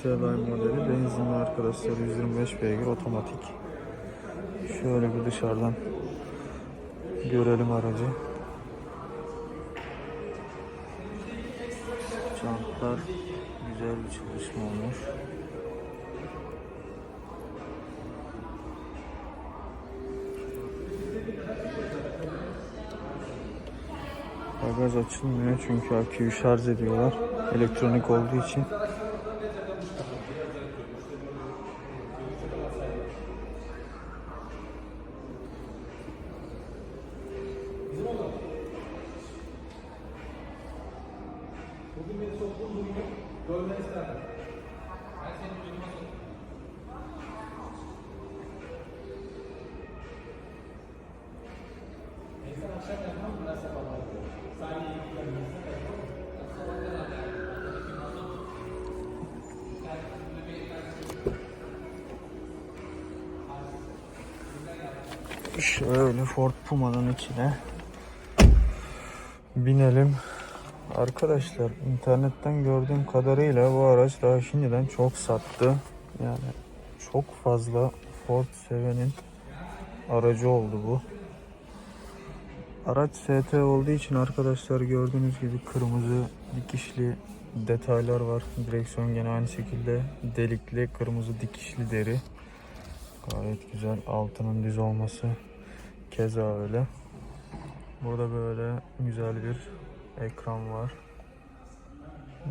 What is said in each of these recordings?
GT-Line modeli benzinli arkadaşlar 125 beygir otomatik. Şöyle bir dışarıdan görelim aracı. Jantlar güzel bir çalışma olmuş. Bagaj açılmıyor çünkü aküyü şarj ediyorlar. Elektronik olduğu için. Şöyle Ford Puma'nın içine binelim. Arkadaşlar internetten gördüğüm kadarıyla bu araç daha şimdiden çok sattı. Yani çok fazla Ford sevenin aracı oldu bu. Araç ST olduğu için arkadaşlar gördüğünüz gibi kırmızı dikişli detaylar var. Direksiyon gene aynı şekilde delikli kırmızı dikişli deri. Gayet güzel. Altının düz olması keza öyle. Burada böyle güzel bir ekran var.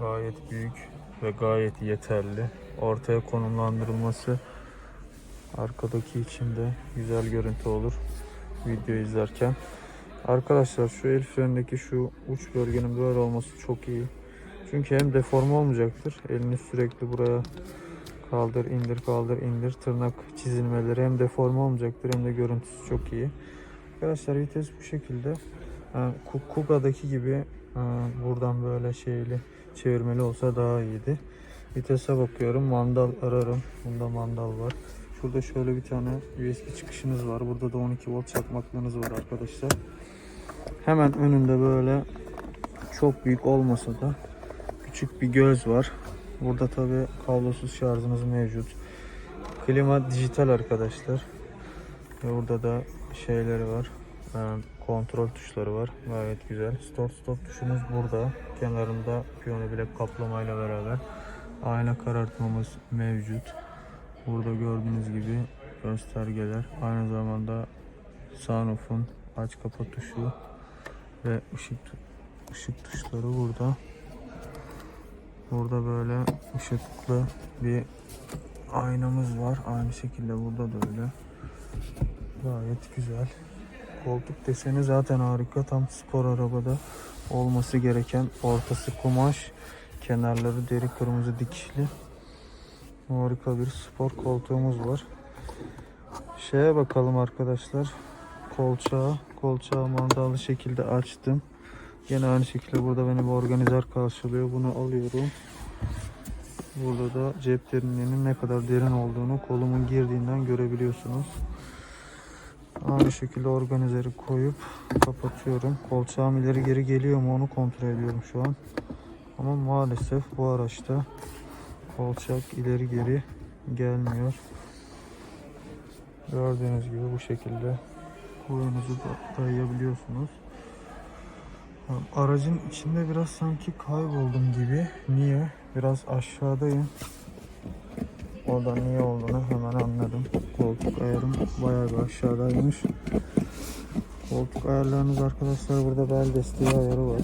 Gayet büyük ve gayet yeterli. Ortaya konumlandırılması arkadaki için de güzel görüntü olur video izlerken. Arkadaşlar şu el frenindeki şu uç bölgenin böyle olması çok iyi. Çünkü hem deforme olmayacaktır. Elini sürekli buraya kaldır indir kaldır indir tırnak çizilmeleri hem deforme olmayacaktır hem de görüntüsü çok iyi. Arkadaşlar vites bu şekilde. Ku- Kuga'daki gibi buradan böyle şeyli çevirmeli olsa daha iyiydi. Vitese bakıyorum mandal ararım. Bunda mandal var. Şurada şöyle bir tane USB çıkışınız var. Burada da 12 volt çakmaklığınız var arkadaşlar. Hemen önünde böyle çok büyük olmasa da küçük bir göz var. Burada tabi kablosuz şarjınız mevcut. Klima dijital arkadaşlar. Ve burada da şeyleri var. Ee, Kontrol tuşları var. Gayet güzel. Start stop tuşumuz burada. Kenarında piyano bilek kaplamayla beraber. Ayna karartmamız mevcut. Burada gördüğünüz gibi göstergeler. Aynı zamanda sunroof'un aç kapa tuşu ve ışık ışık tuşları burada. Burada böyle ışıklı bir aynamız var. Aynı şekilde burada da öyle. Gayet güzel. Koltuk deseni zaten harika. Tam spor arabada olması gereken ortası kumaş, kenarları deri kırmızı dikişli. Harika bir spor koltuğumuz var. Şeye bakalım arkadaşlar. Kolçağı, kolçağı mandalı şekilde açtım. Yine aynı şekilde burada beni bir organizer karşılıyor. Bunu alıyorum. Burada da cep derinliğinin ne kadar derin olduğunu kolumun girdiğinden görebiliyorsunuz. Aynı şekilde organizeri koyup kapatıyorum. Kolçağım ileri geri geliyor mu onu kontrol ediyorum şu an. Ama maalesef bu araçta kolçak ileri geri gelmiyor. Gördüğünüz gibi bu şekilde kuyunuzu da dayayabiliyorsunuz. Aracın içinde biraz sanki kayboldum gibi. Niye? Biraz aşağıdayım. O da niye olduğunu hemen anladım. Koltuk ayarım bayağı bir aşağıdaymış. Koltuk ayarlarınız arkadaşlar burada bel desteği ayarı var.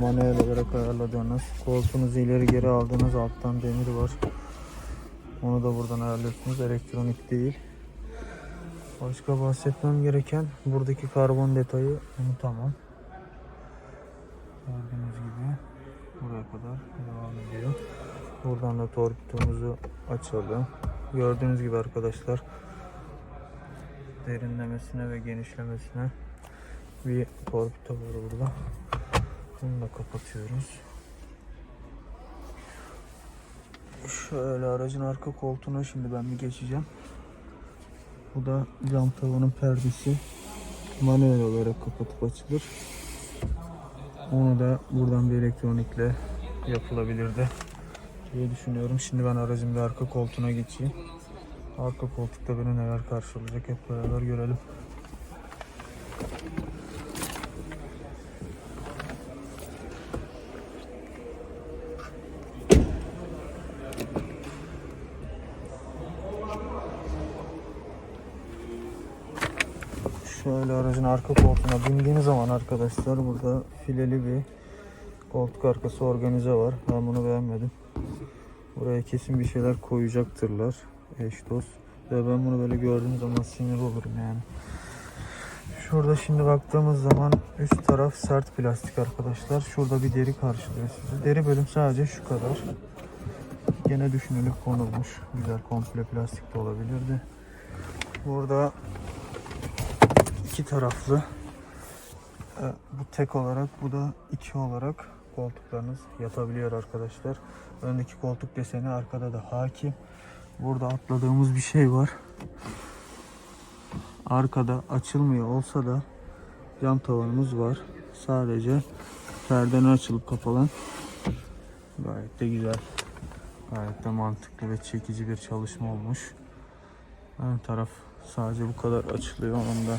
Manuel olarak ayarladığınız. Koltuğunuzu ileri geri aldığınız alttan demir var. Onu da buradan ayarlıyorsunuz. Elektronik değil. Başka bahsetmem gereken buradaki karbon detayı unutamam. Gördüğünüz gibi buraya kadar devam ediyor. Buradan da torpidomuzu açalım. Gördüğünüz gibi arkadaşlar derinlemesine ve genişlemesine bir torpido var burada. Bunu da kapatıyoruz. Şöyle aracın arka koltuğuna şimdi ben bir geçeceğim. Bu da cam tavanın perdesi. Manuel olarak kapatıp açılır. Onu da buradan bir elektronikle yapılabilir de diye düşünüyorum. Şimdi ben aracın bir arka koltuğuna geçeyim. Arka koltukta beni neler karşılayacak hep beraber görelim. Şöyle aracın arka koltuğuna bindiğiniz zaman arkadaşlar burada fileli bir koltuk arkası organize var. Ben bunu beğenmedim. Buraya kesin bir şeyler koyacaktırlar. Eş dost. Ve ben bunu böyle gördüğüm zaman sinir olurum yani. Şurada şimdi baktığımız zaman üst taraf sert plastik arkadaşlar. Şurada bir deri karşılıyor sizi. Deri bölüm sadece şu kadar. Gene düşünülüp konulmuş. Güzel komple plastik de olabilirdi. Burada iki taraflı e, bu tek olarak bu da iki olarak koltuklarınız yatabiliyor arkadaşlar. Öndeki koltuk deseni arkada da hakim. Burada atladığımız bir şey var. Arkada açılmıyor olsa da cam tavanımız var. Sadece perdeni açılıp kapalan. Gayet de güzel. Gayet de mantıklı ve çekici bir çalışma olmuş. Ön taraf sadece bu kadar açılıyor. Onun da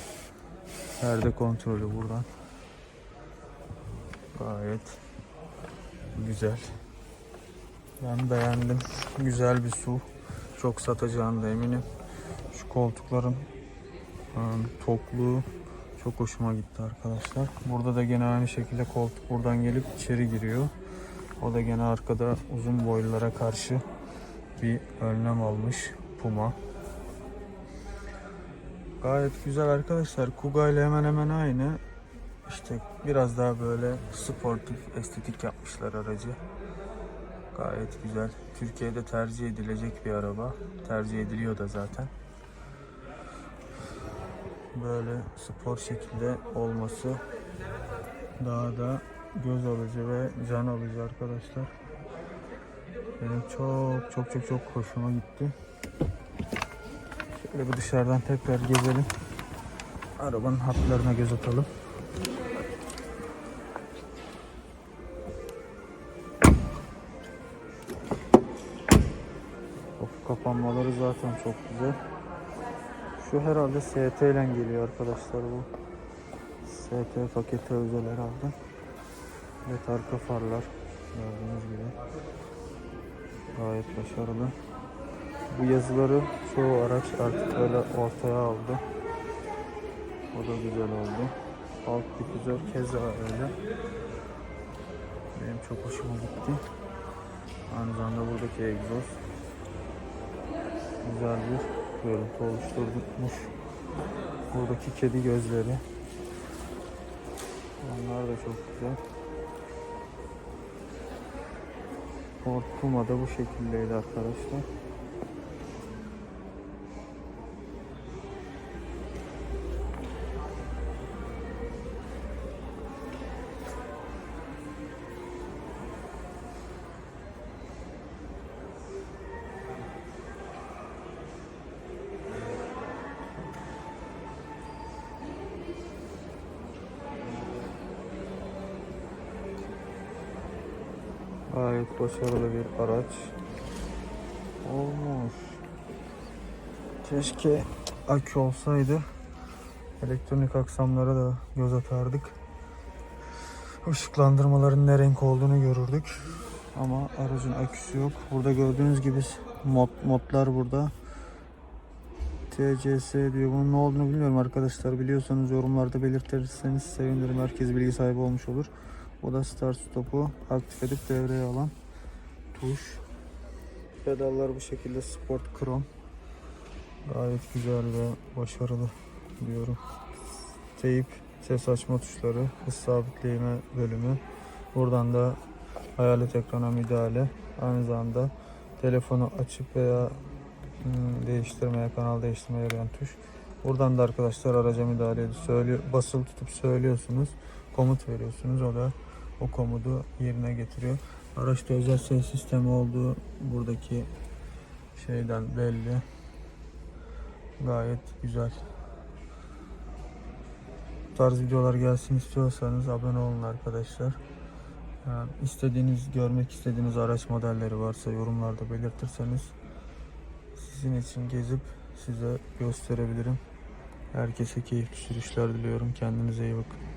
perde kontrolü buradan. Gayet güzel. Ben beğendim. Güzel bir su. Çok satacağını da eminim. Şu koltukların ıı, tokluğu çok hoşuma gitti arkadaşlar. Burada da gene aynı şekilde koltuk buradan gelip içeri giriyor. O da gene arkada uzun boylulara karşı bir önlem almış Puma. Gayet güzel arkadaşlar. Kuga ile hemen hemen aynı. İşte biraz daha böyle sportif, estetik yapmışlar aracı. Gayet güzel. Türkiye'de tercih edilecek bir araba. Tercih ediliyor da zaten. Böyle spor şekilde olması daha da göz alıcı ve can alıcı arkadaşlar. Benim çok çok çok çok hoşuma gitti. Şöyle bir dışarıdan tekrar gezelim. Arabanın hatlarına göz atalım. Kapı kapanmaları zaten çok güzel. Şu herhalde ST ile geliyor arkadaşlar bu. ST paketi özel herhalde. Evet arka farlar gördüğünüz gibi. Gayet başarılı. Bu yazıları çoğu araç artık böyle ortaya aldı. O da güzel oldu. Alt difüzör keza öyle. Benim çok hoşuma gitti. Aynı zamanda buradaki egzoz güzel bir görüntü oluşturmuş. Buradaki kedi gözleri. Onlar da çok güzel. Ford Puma da bu şekildeydi arkadaşlar. Gayet başarılı bir araç olmuş. Keşke akü olsaydı. Elektronik aksamlara da göz atardık. Işıklandırmaların ne renk olduğunu görürdük. Ama aracın aküsü yok. Burada gördüğünüz gibi mod, modlar burada. TCS diyor. Bunun ne olduğunu bilmiyorum arkadaşlar. Biliyorsanız yorumlarda belirtirseniz sevinirim. Herkes bilgi sahibi olmuş olur. O da start stop'u aktif edip devreye alan tuş. Pedallar bu şekilde sport krom. Gayet güzel ve başarılı diyorum. Teyip, ses açma tuşları, hız sabitleme bölümü. Buradan da hayalet ekrana müdahale. Aynı zamanda telefonu açıp veya hmm, değiştirmeye, kanal değiştirmeye yarayan tuş. Buradan da arkadaşlar araca müdahale edip söylüyor, basılı tutup söylüyorsunuz. Komut veriyorsunuz. O da o komudu yerine getiriyor. Araçta özel ses sistemi olduğu buradaki şeyden belli. Gayet güzel. Bu tarz videolar gelsin istiyorsanız abone olun arkadaşlar. Yani istediğiniz, görmek istediğiniz araç modelleri varsa yorumlarda belirtirseniz sizin için gezip size gösterebilirim. Herkese keyifli sürüşler diliyorum. Kendinize iyi bakın.